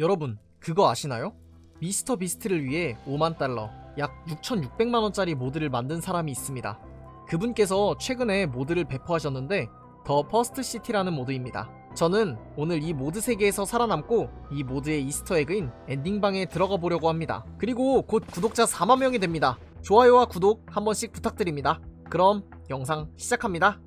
여러분, 그거 아시나요? 미스터 비스트를 위해 5만 달러, 약 6,600만 원짜리 모드를 만든 사람이 있습니다. 그분께서 최근에 모드를 배포하셨는데 더 퍼스트 시티라는 모드입니다. 저는 오늘 이 모드 세계에서 살아남고 이 모드의 이스터 에그인 엔딩방에 들어가 보려고 합니다. 그리고 곧 구독자 4만 명이 됩니다. 좋아요와 구독 한 번씩 부탁드립니다. 그럼 영상 시작합니다.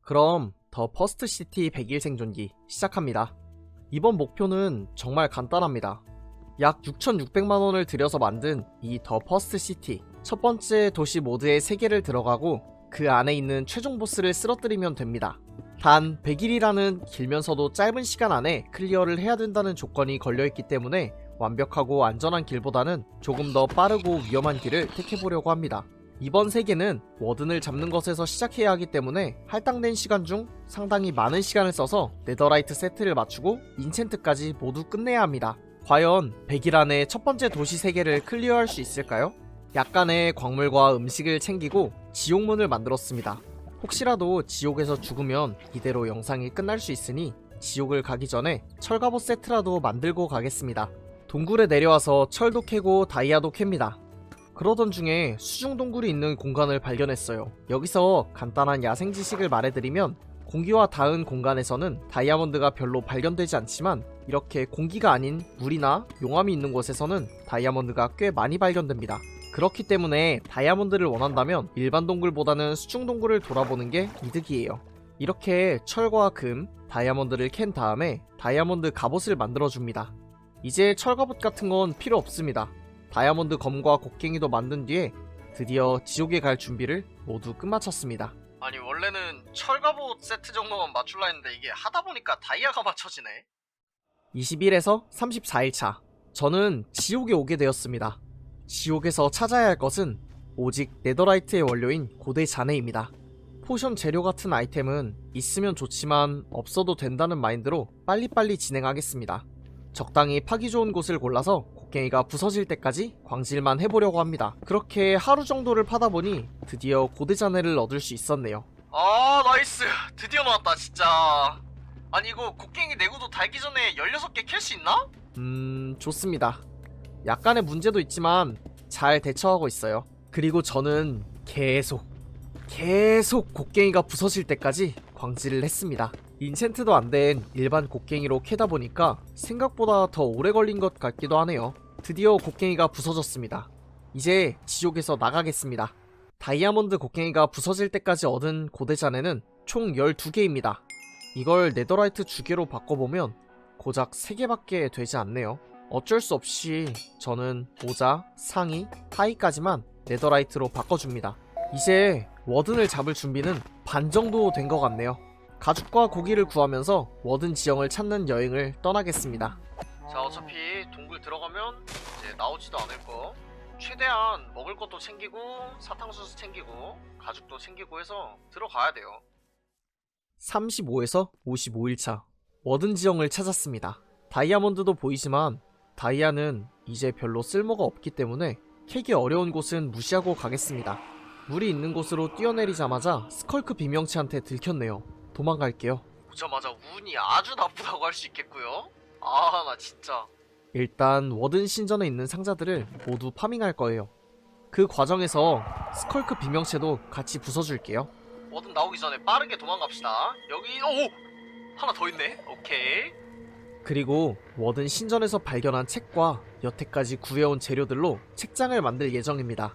그럼 더 퍼스트 시티 100일 생존기 시작합니다. 이번 목표는 정말 간단합니다. 약 6,600만 원을 들여서 만든 이 더 퍼스트 시티 첫 번째 도시 모드에 3개를 들어가고 그 안에 있는 최종 보스를 쓰러뜨리면 됩니다. 단 100일이라는 길면서도 짧은 시간 안에 클리어를 해야 된다는 조건이 걸려있기 때문에 완벽하고 안전한 길보다는 조금 더 빠르고 위험한 길을 택해보려고 합니다. 이번 세계는 워든을 잡는 것에서 시작해야 하기 때문에 할당된 시간 중 상당히 많은 시간을 써서 네더라이트 세트를 맞추고 인챈트까지 모두 끝내야 합니다. 과연 100일 안에 첫 번째 도시 세계를 클리어할 수 있을까요? 약간의 광물과 음식을 챙기고 지옥문을 만들었습니다. 혹시라도 지옥에서 죽으면 이대로 영상이 끝날 수 있으니 지옥을 가기 전에 철갑옷 세트라도 만들고 가겠습니다. 동굴에 내려와서 철도 캐고 다이아도 캡니다. 그러던 중에 수중 동굴이 있는 공간을 발견했어요. 여기서 간단한 야생 지식을 말해드리면 공기와 닿은 공간에서는 다이아몬드가 별로 발견되지 않지만 이렇게 공기가 아닌 물이나 용암이 있는 곳에서는 다이아몬드가 꽤 많이 발견됩니다. 그렇기 때문에 다이아몬드를 원한다면 일반 동굴보다는 수중 동굴을 돌아보는 게 이득이에요. 이렇게 철과 금, 다이아몬드를 캔 다음에 다이아몬드 갑옷을 만들어줍니다. 이제 철갑옷 같은 건 필요 없습니다. 다이아몬드 검과 곡괭이도 만든 뒤에 드디어 지옥에 갈 준비를 모두 끝마쳤습니다. 아니 원래는 철갑옷 세트 정도만 맞출라 했는데 이게 하다 보니까 다이아가 맞춰지네. 21에서 34일 차 저는 지옥에 오게 되었습니다. 지옥에서 찾아야 할 것은 오직 네더라이트의 원료인 고대 잔해입니다. 포션 재료 같은 아이템은 있으면 좋지만 없어도 된다는 마인드로 빨리빨리 진행하겠습니다. 적당히 파기 좋은 곳을 골라서 곡괭이가 부서질 때까지 광질만 해보려고 합니다. 그렇게 하루 정도를 파다 보니 드디어 고대자네를 얻을 수 있었네요. 아 나이스 드디어 나왔다 진짜 아니 이거 곡괭이 내구도 달기 전에 16개 캘 수 있나? 음 좋습니다. 약간의 문제도 있지만 잘 대처하고 있어요. 그리고 저는 계속 계속 곡괭이가 부서질 때까지 광질을 했습니다. 인챈트도 안 된 일반 곡괭이로 캐다 보니까 생각보다 더 오래 걸린 것 같기도 하네요. 드디어 곡괭이가 부서졌습니다. 이제 지옥에서 나가겠습니다. 다이아몬드 곡괭이가 부서질 때까지 얻은 고대잔해는 총 12개입니다. 이걸 네더라이트 주개로 바꿔보면 고작 3개밖에 되지 않네요. 어쩔 수 없이 저는 모자, 상의, 하의까지만 네더라이트로 바꿔줍니다. 이제 워든을 잡을 준비는 반 정도 된 것 같네요. 가죽과 고기를 구하면서 워든 지형을 찾는 여행을 떠나겠습니다. 자, 어차피 동굴 들어가면 이제 나오지도 않을 거. 최대한 먹을 것도 챙기고 사탕수수 챙기고 가죽도 챙기고 해서 들어가야 돼요. 35에서 55일차 워든 지형을 찾았습니다. 다이아몬드도 보이지만 다이아는 이제 별로 쓸모가 없기 때문에 캐기 어려운 곳은 무시하고 가겠습니다. 물이 있는 곳으로 뛰어내리자마자 스컬크 비명치한테 들켰네요. 도망갈게요. 오자마자 운이 아주 나쁘다고 할 수 있겠고요. 아, 나 진짜. 일단 워든 신전에 있는 상자들을 모두 파밍할 거예요. 그 과정에서 스컬크 비명체도 같이 부숴줄게요. 워든 나오기 전에 빠르게 도망갑시다. 여기 오 하나 더 있네. 오케이. 그리고 워든 신전에서 발견한 책과 여태까지 구해온 재료들로 책장을 만들 예정입니다.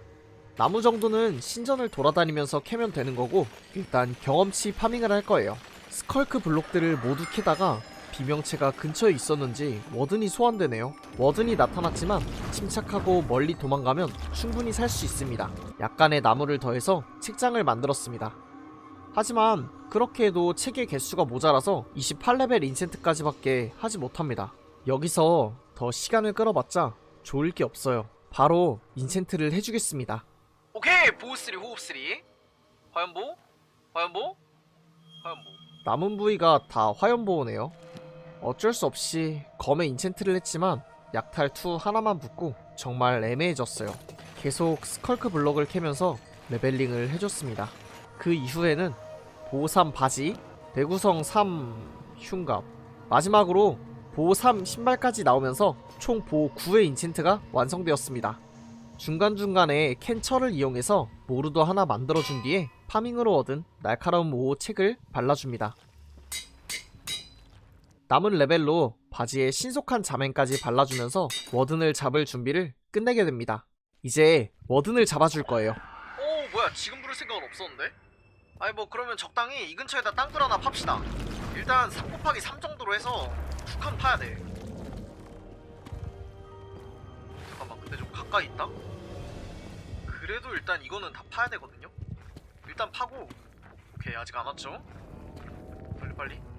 나무 정도는 신전을 돌아다니면서 캐면 되는 거고 일단 경험치 파밍을 할 거예요. 스컬크 블록들을 모두 캐다가 비명체가 근처에 있었는지 워든이 소환되네요. 워든이 나타났지만 침착하고 멀리 도망가면 충분히 살 수 있습니다. 약간의 나무를 더해서 책장을 만들었습니다. 하지만 그렇게 해도 책의 개수가 모자라서 28레벨 인센트까지밖에 하지 못합니다. 여기서 더 시간을 끌어봤자 좋을 게 없어요. 바로 인센트를 해주겠습니다. 오케이 보호3 호흡3 화염보 화염보 화염보 남은 부위가 다 화염보호네요 어쩔 수 없이 검에 인챈트를 했지만 약탈 2 하나만 붙고 정말 애매해졌어요 계속 스컬크 블럭을 캐면서 레벨링을 해줬습니다 그 이후에는 보호3 바지 대구성 3 흉갑 마지막으로 보호 3 신발까지 나오면서 총 보호 9의 인챈트가 완성되었습니다. 중간중간에 캔처를 이용해서 모루도 하나 만들어준 뒤에 파밍으로 얻은 날카로운 5 책을 발라줍니다. 남은 레벨로 바지에 신속한 자맨까지 발라주면서 워든을 잡을 준비를 끝내게 됩니다. 이제 워든을 잡아줄 거예요. 오 뭐야 지금 부를 생각은 없었는데? 아니 뭐 그러면 적당히 이 근처에다 땅굴 하나 팝시다. 일단 3 곱하기 3 정도로 해서 북한 파야 돼. 잠깐만 근데 좀 가까이 있다? 그래도 일단 이거는 다 파야 되거든요? 일단 파고 오케이 아직 안 왔죠? 빨리 빨리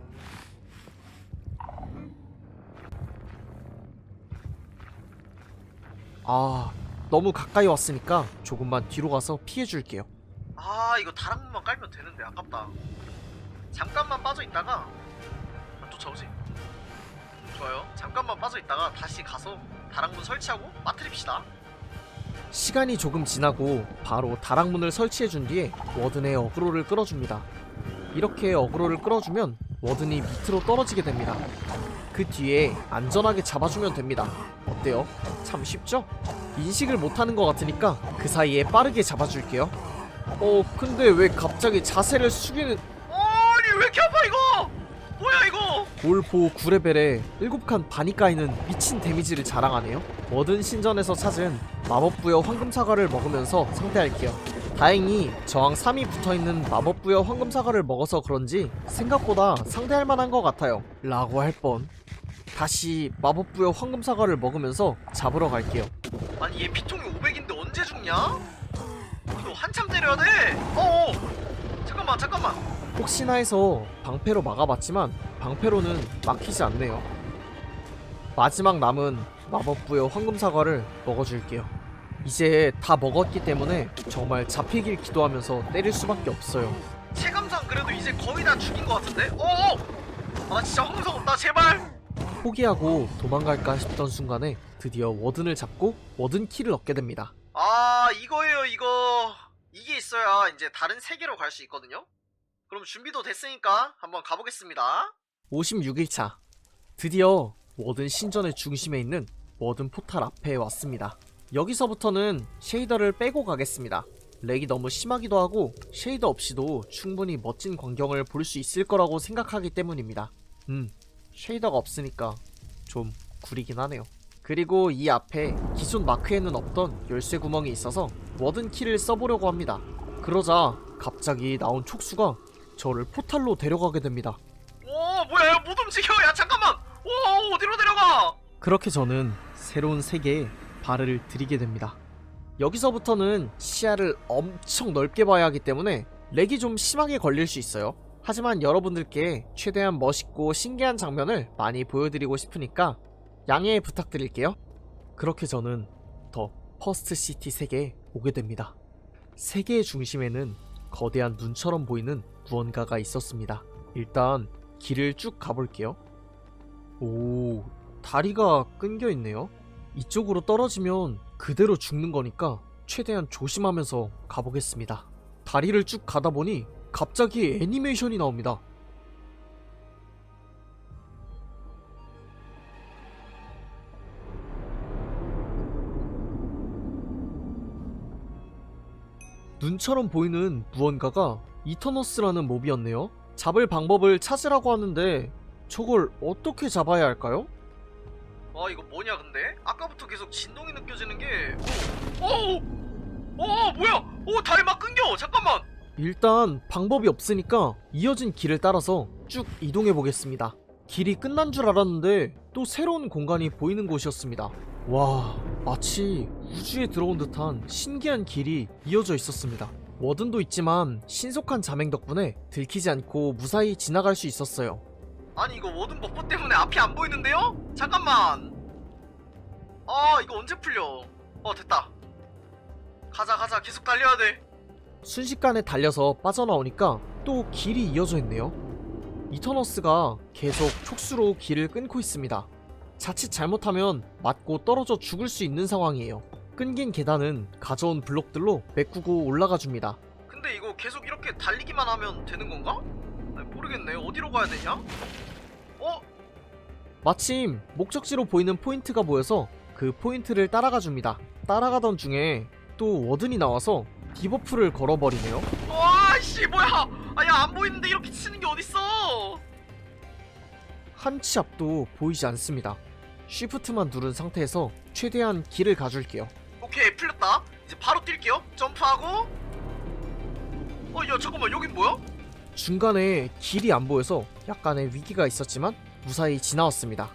아 너무 가까이 왔으니까 조금만 뒤로 가서 피해줄게요. 아 이거 다락문만 깔면 되는데 아깝다. 잠깐만 빠져있다가 안 쫓아오지. 좋아요. 잠깐만 빠져있다가 다시 가서 다락문 설치하고 빠트립시다. 시간이 조금 지나고 바로 다락문을 설치해준 뒤에 워든의 어그로를 끌어줍니다 이렇게 어그로를 끌어주면 워든이 밑으로 떨어지게 됩니다. 그 뒤에 안전하게 잡아주면 됩니다. 어때요? 참 쉽죠? 인식을 못하는 것 같으니까 그 사이에 빠르게 잡아줄게요. 어 근데 왜 갑자기 자세를 숙이는 아니 왜 이렇게 아파 이거? 뭐야 이거? 골보 9레벨에 7칸 반이 까이는 미친 데미지를 자랑하네요. 워든 신전에서 찾은 마법 부여 황금 사과를 먹으면서 상대할게요 다행히 저항 3이 붙어있는 마법부여 황금사과를 먹어서 그런지 생각보다 상대할 만한 것 같아요. 라고 할 뻔. 다시 마법부여 황금사과를 먹으면서 잡으러 갈게요. 아니 얘 피통이 500인데 언제 죽냐? 이거 한참 때려야 돼. 어어. 잠깐만 잠깐만. 혹시나 해서 방패로 막아봤지만 방패로는 막히지 않네요. 마지막 남은 마법부여 황금사과를 먹어줄게요 이제 다 먹었기 때문에 정말 잡히길 기도하면서 때릴 수밖에 없어요 체감상 그래도 이제 거의 다 죽인 것 같은데? 어어! 아 진짜 황금사과 없다 제발 포기하고 도망갈까 싶던 순간에 드디어 워든을 잡고 워든 키를 얻게 됩니다. 아 이거예요 이거 이게 있어야 이제 다른 세계로 갈 수 있거든요. 그럼 준비도 됐으니까 한번 가보겠습니다. 56일차 드디어 워든 신전의 중심에 있는 워든 포탈 앞에 왔습니다. 여기서부터는 쉐이더를 빼고 가겠습니다. 렉이 너무 심하기도 하고 쉐이더 없이도 충분히 멋진 광경을 볼 수 있을 거라고 생각하기 때문입니다. 음, 쉐이더가 없으니까 좀 구리긴 하네요. 그리고 이 앞에 기존 마크에는 없던 열쇠 구멍이 있어서 워든 키를 써보려고 합니다. 그러자 갑자기 나온 촉수가 저를 포탈로 데려가게 됩니다. 오 뭐야 못 움직여 야 잠깐만 오 어디로 데려가 그렇게 저는 새로운 세계에 발을 들이게 됩니다. 여기서부터는 시야를 엄청 넓게 봐야 하기 때문에 렉이 좀 심하게 걸릴 수 있어요. 하지만 여러분들께 최대한 멋있고 신기한 장면을 많이 보여드리고 싶으니까 양해 부탁드릴게요. 그렇게 저는 더 퍼스트 시티 세계에 오게 됩니다. 세계의 중심에는 거대한 눈처럼 보이는 무언가가 있었습니다. 일단 길을 쭉 가볼게요. 오, 다리가 끊겨 있네요. 이쪽으로 떨어지면 그대로 죽는 거니까 최대한 조심하면서 가보겠습니다. 다리를 쭉 가다 보니 갑자기 애니메이션이 나옵니다. 눈처럼 보이는 무언가가 이터너스라는 몹이었네요. 잡을 방법을 찾으라고 하는데 저걸 어떻게 잡아야 할까요? 아 이거 뭐냐 근데? 아까부터 계속 진동이 느껴지는 게 오! 오! 오 뭐야! 오 다리 막 끊겨! 잠깐만! 일단 방법이 없으니까 이어진 길을 따라서 쭉 이동해 보겠습니다. 길이 끝난 줄 알았는데 또 새로운 공간이 보이는 곳이었습니다. 와, 마치 우주에 들어온 듯한 신기한 길이 이어져 있었습니다. 워든도 있지만 신속한 자맹 덕분에 들키지 않고 무사히 지나갈 수 있었어요. 아니 이거 워든 버퍼 때문에 앞이 안 보이는데요? 잠깐만. 아 이거 언제 풀려? 어 됐다. 가자 가자 계속 달려야 돼. 순식간에 달려서 빠져나오니까 또 길이 이어져 있네요. 이터너스가 계속 촉수로 길을 끊고 있습니다. 자칫 잘못하면 맞고 떨어져 죽을 수 있는 상황이에요. 끊긴 계단은 가져온 블록들로 메꾸고 올라가 줍니다. 근데 이거 계속 이렇게 달리기만 하면 되는 건가? 아니, 모르겠네. 어디로 가야 되냐? 어? 마침 목적지로 보이는 포인트가 보여서 그 포인트를 따라가 줍니다. 따라가던 중에 또 워든이 나와서 디버프를 걸어버리네요. 와씨 뭐야? 아야 안 보이는데 이렇게 치는 게 어딨어? 한 치 앞도 보이지 않습니다. 쉬프트만 누른 상태에서 최대한 길을 가줄게요. 오케이 풀렸다. 이제 바로 뛸게요. 점프하고. 어, 야 잠깐만 여긴 뭐야? 중간에 길이 안 보여서 약간의 위기가 있었지만 무사히 지나왔습니다.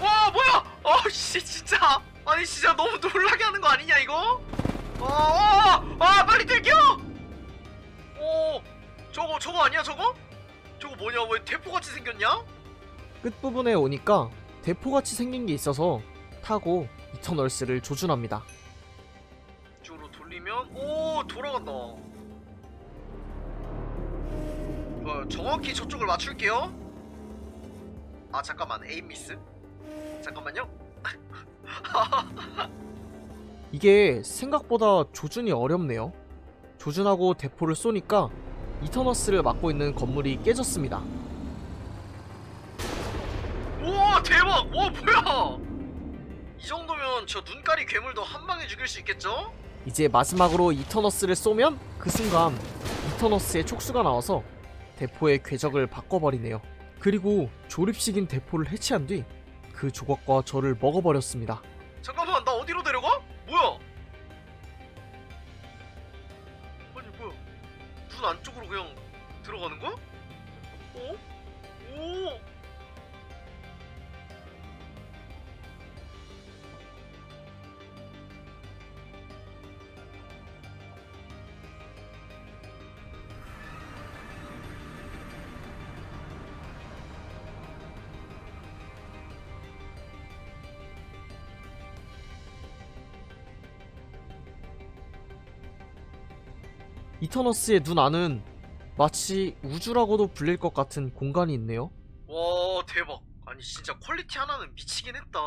와 뭐야? 어씨 진짜 아니 진짜 너무 놀라게 하는 거 아니냐 이거? 어, 어, 아 빨리 뛸게요. 오 저거 저거 아니야 저거? 저거 뭐냐 왜 대포같이 생겼냐? 끝부분에 오니까 대포같이 생긴 게 있어서 타고 이터널스를 조준합니다. 이쪽으로 돌리면 오 돌아간다. 좋아요. 정확히 저쪽을 맞출게요. 아 잠깐만 에임 미스. 잠깐만요. 이게 생각보다 조준이 어렵네요. 조준하고 대포를 쏘니까 이터너스를 막고 있는 건물이 깨졌습니다. 우와 대박! 와 뭐야! 이 정도면 저 눈깔이 괴물도 한 방에 죽일 수 있겠죠? 이제 마지막으로 이터너스를 쏘면 그 순간 이터너스의 촉수가 나와서 대포의 궤적을 바꿔버리네요. 그리고 조립식인 대포를 해체한 뒤 그 조각과 저를 먹어버렸습니다. 잠깐만 나 어디로 데려가? 뭐야? 아니 뭐야? 눈 안쪽으로 그냥 들어가는 거야? 어? 오! 이터너스의 눈 안은 마치 우주라고도 불릴 것 같은 공간이 있네요. 와 대박. 아니 진짜 퀄리티 하나는 미치긴 했다.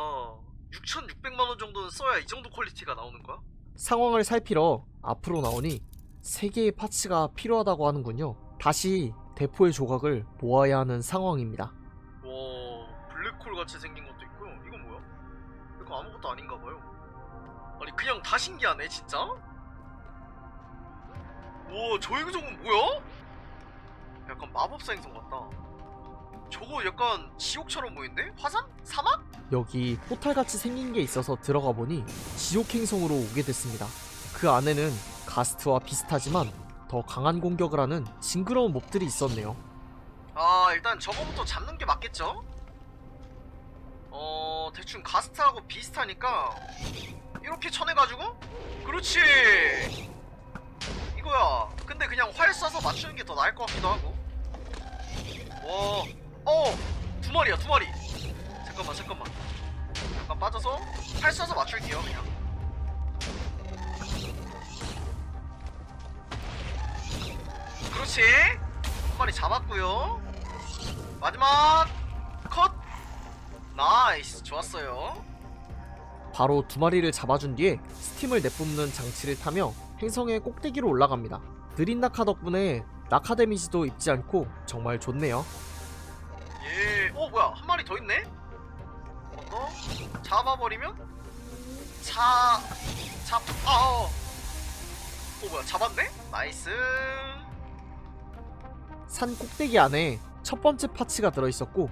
6,600만 원 정도는 써야 이 정도 퀄리티가 나오는 거야? 상황을 살피러 앞으로 나오니 세 개의 파츠가 필요하다고 하는군요. 다시 대포의 조각을 모아야 하는 상황입니다. 와 블랙홀 같이 생긴 것도 있고요. 이건 뭐야? 이거 아무것도 아닌가 봐요. 아니 그냥 다 신기하네 진짜. 와, 저 행성은 뭐야? 약간 마법사 행성 같다. 저거 약간 지옥처럼 보이는데? 화산? 사막? 여기 포탈같이 생긴 게 있어서 들어가 보니 지옥 행성으로 오게 됐습니다. 그 안에는 가스트와 비슷하지만 더 강한 공격을 하는 징그러운 몹들이 있었네요. 아, 일단 저거부터 잡는 게 맞겠죠? 어, 대충 가스트하고 비슷하니까 이렇게 쳐내가지고 그렇지! 이거야. 근데 그냥 활 쏴서 맞추는 게 더 나을 것 같기도 하고. 와, 어, 두 마리야, 두 마리. 잠깐만, 잠깐만. 잠깐 빠져서 활 쏴서 맞출게요, 그냥. 그렇지. 한 마리 잡았고요. 마지막 컷. 나이스, 좋았어요. 바로 두 마리를 잡아준 뒤에 스팀을 내뿜는 장치를 타며 행성의 꼭대기로 올라갑니다. 느린 낙하 덕분에 낙하 데미지도 입지 않고 정말 좋네요. 예, 어 뭐야 한 마리 더 있네? 어? 잡아버리면 자, 잡, 아, 어, 어 뭐야 잡았네? 나이스. 산 꼭대기 안에 첫 번째 파츠가 들어있었고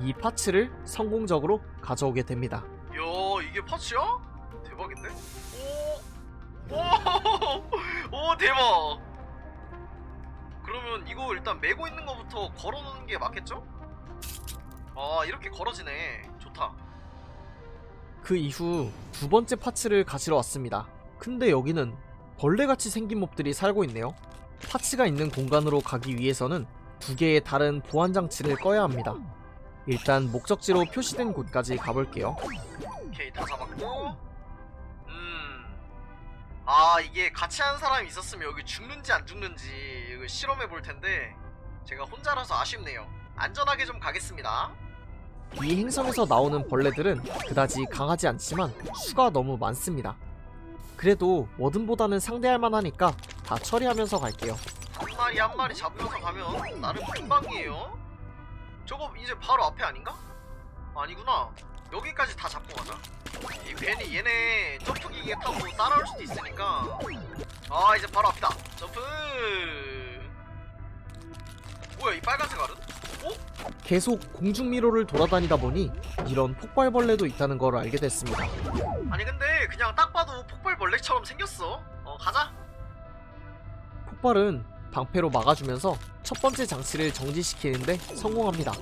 이 파츠를 성공적으로 가져오게 됩니다. 야 이게 파츠야? 대박인데? 오, 오, 오 대박. 그러면 이거 일단 메고 있는 거부터 걸어놓는 게 맞겠죠? 아 이렇게 걸어지네. 좋다. 그 이후 두 번째 파츠를 가지러 왔습니다. 근데 여기는 벌레같이 생긴 몹들이 살고 있네요. 파츠가 있는 공간으로 가기 위해서는 두 개의 다른 보안 장치를 꺼야 합니다. 일단 목적지로 표시된 곳까지 가볼게요. 오케이 다 잡았고 음. 아 이게 같이 하는 사람이 있었으면 여기 죽는지 안 죽는지 이거 실험해 볼 텐데 제가 혼자라서 아쉽네요. 안전하게 좀 가겠습니다. 이 행성에서 나오는 벌레들은 그다지 강하지 않지만 수가 너무 많습니다. 그래도 워든보다는 상대할 만하니까 다 처리하면서 갈게요. 한 마리 한 마리 잡으면서 가면 나름 금방이에요. 저거 이제 바로 앞에 아닌가? 아니구나. 여기까지 다 잡고 가자. 이 괜히 얘네 점프기계 타고 따라올 수도 있으니까. 아 이제 바로 앞이다. 점프. 뭐야 이 빨간색 알은? 어? 계속 공중미로를 돌아다니다 보니 이런 폭발벌레도 있다는 걸 알게 됐습니다. 아니 근데 그냥 딱 봐도 폭발벌레처럼 생겼어. 어 가자. 폭발은 방패로 막아주면서 첫 번째 장치를 정지시키는데 성공합니다.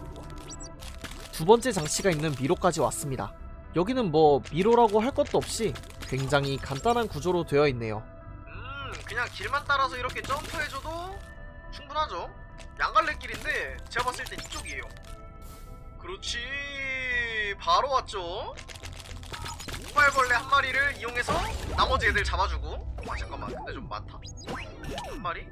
두 번째 장치가 있는 미로까지 왔습니다. 여기는 뭐 미로라고 할 것도 없이 굉장히 간단한 구조로 되어 있네요. 음, 그냥 길만 따라서 이렇게 점프해줘도 충분하죠. 양갈래길인데 제가 봤을 땐 이쪽이에요. 그렇지, 바로 왔죠. 폭발벌레 한 마리를 이용해서 나머지 애들 잡아주고. 아 잠깐만, 근데 좀 많다. 한 마리?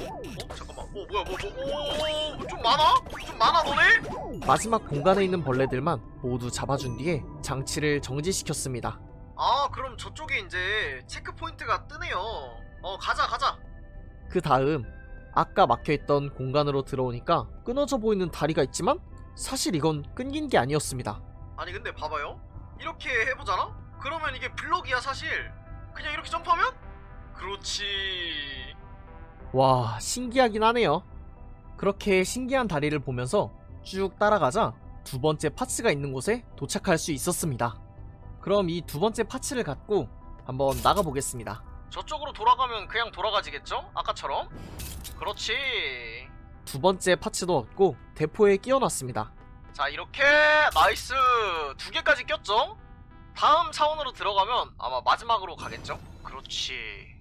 어? 잠깐만. 어 뭐야 뭐 뭐? 오, 좀 많아? 좀 많아 너네? 마지막 공간에 있는 벌레들만 모두 잡아준 뒤에 장치를 정지시켰습니다. 아 그럼 저쪽에 이제 체크 포인트가 뜨네요. 어 가자 가자. 그 다음 아까 막혀있던 공간으로 들어오니까 끊어져 보이는 다리가 있지만 사실 이건 끊긴 게 아니었습니다. 아니 근데 봐봐요. 이렇게 해보잖아? 그러면 이게 블럭이야 사실. 그냥 이렇게 점프하면? 그렇지. 와, 신기하긴 하네요. 그렇게 신기한 다리를 보면서 쭉 따라가자 두 번째 파츠가 있는 곳에 도착할 수 있었습니다. 그럼 이 두 번째 파츠를 갖고 한번 나가보겠습니다. 저쪽으로 돌아가면 그냥 돌아가지겠죠? 아까처럼? 그렇지. 두 번째 파츠도 얻고 대포에 끼워놨습니다. 자, 이렇게 나이스 두 개까지 꼈죠? 다음 차원으로 들어가면 아마 마지막으로 가겠죠? 그렇지.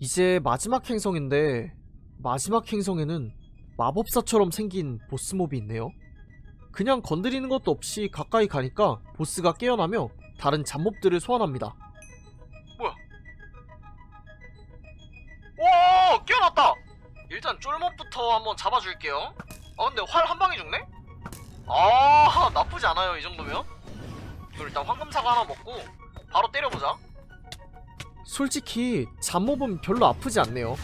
이제 마지막 행성인데 마지막 행성에는 마법사처럼 생긴 보스몹이 있네요. 그냥 건드리는 것도 없이 가까이 가니까 보스가 깨어나며 다른 잡몹들을 소환합니다. 뭐야? 오 깨어났다. 일단 쫄몹부터 한번 잡아줄게요. 아 근데 활 한 방에 죽네? 아 나쁘지 않아요 이 정도면. 일단 황금사과 하나 먹고 바로 때려보자. 솔직히 잡몹은 별로 아프지 않네요.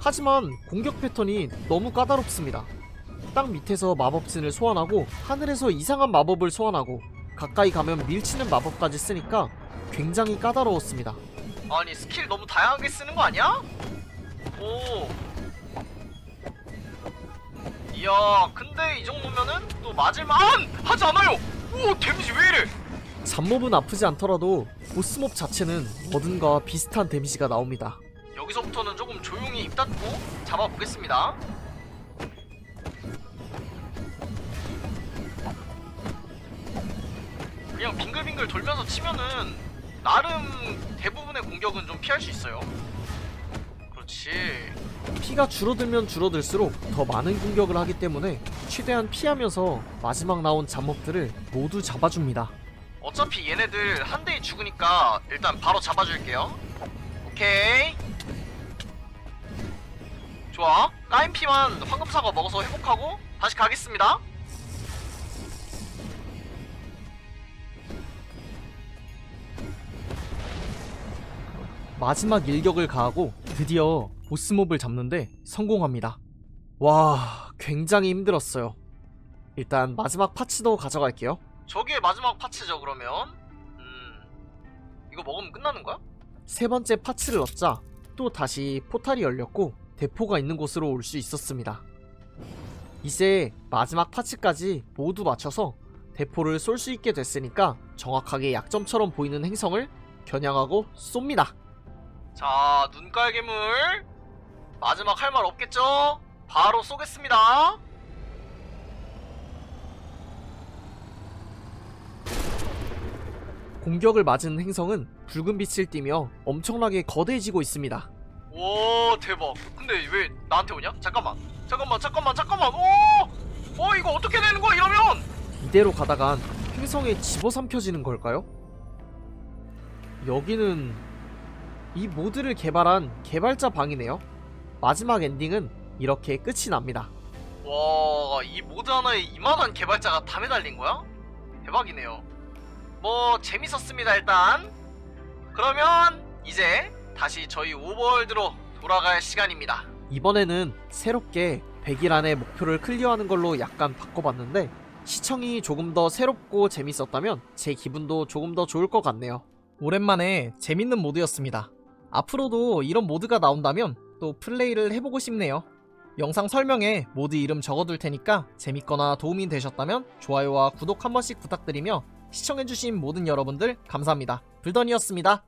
하지만 공격 패턴이 너무 까다롭습니다. 땅 밑에서 마법진을 소환하고 하늘에서 이상한 마법을 소환하고 가까이 가면 밀치는 마법까지 쓰니까 굉장히 까다로웠습니다. 아니 스킬 너무 다양하게 쓰는 거 아니야? 오. 이야 근데 이 정도면은 또 맞을만 하지 않아요. 오 데미지 왜 이래? 잡몹은 아프지 않더라도 보스몹 자체는 뭐든가 비슷한 데미지가 나옵니다. 여기서부터는 조금 조용히 입 닫고 잡아보겠습니다. 그냥 빙글빙글 돌면서 치면은 나름 대부분의 공격은 좀 피할 수 있어요. 그렇지. 피가 줄어들면 줄어들수록 더 많은 공격을 하기 때문에 최대한 피하면서 마지막 나온 잡몹들을 모두 잡아줍니다. 어차피 얘네들 한 대에 죽으니까 일단 바로 잡아줄게요. 오케이. 좋아. 까인 피만 황금사과 먹어서 회복하고 다시 가겠습니다. 마지막 일격을 가하고 드디어 보스몹을 잡는데 성공합니다. 와, 굉장히 힘들었어요. 일단 마지막 파츠도 가져갈게요. 저게 마지막 파츠죠, 그러면? 음. 이거 먹으면 끝나는 거야? 세 번째 파츠를 얻자 또 다시 포탈이 열렸고 대포가 있는 곳으로 올 수 있었습니다. 이제 마지막 파츠까지 모두 맞춰서 대포를 쏠 수 있게 됐으니까 정확하게 약점처럼 보이는 행성을 겨냥하고 쏩니다. 자, 눈깔괴물 마지막 할 말 없겠죠? 바로 쏘겠습니다. 공격을 맞은 행성은 붉은 빛을 띠며 엄청나게 거대해지고 있습니다. 오 대박. 근데 왜 나한테 오냐? 잠깐만. 잠깐만 잠깐만 잠깐만. 오! 어 이거 어떻게 되는 거야 이러면? 이대로 가다간 행성에 집어삼켜지는 걸까요? 여기는 이 모드를 개발한 개발자 방이네요. 마지막 엔딩은 이렇게 끝이 납니다. 와, 이 모드 하나에 이만한 개발자가 다 매달린 거야? 대박이네요. 뭐 재밌었습니다 일단. 그러면 이제 다시 저희 오버월드로 돌아갈 시간입니다. 이번에는 새롭게 100일 안에 목표를 클리어하는 걸로 약간 바꿔봤는데 시청이 조금 더 새롭고 재밌었다면 제 기분도 조금 더 좋을 것 같네요. 오랜만에 재밌는 모드였습니다. 앞으로도 이런 모드가 나온다면 또 플레이를 해보고 싶네요. 영상 설명에 모드 이름 적어둘 테니까 재밌거나 도움이 되셨다면 좋아요와 구독 한 번씩 부탁드리며 시청해주신 모든 여러분들 감사합니다. 불던이었습니다.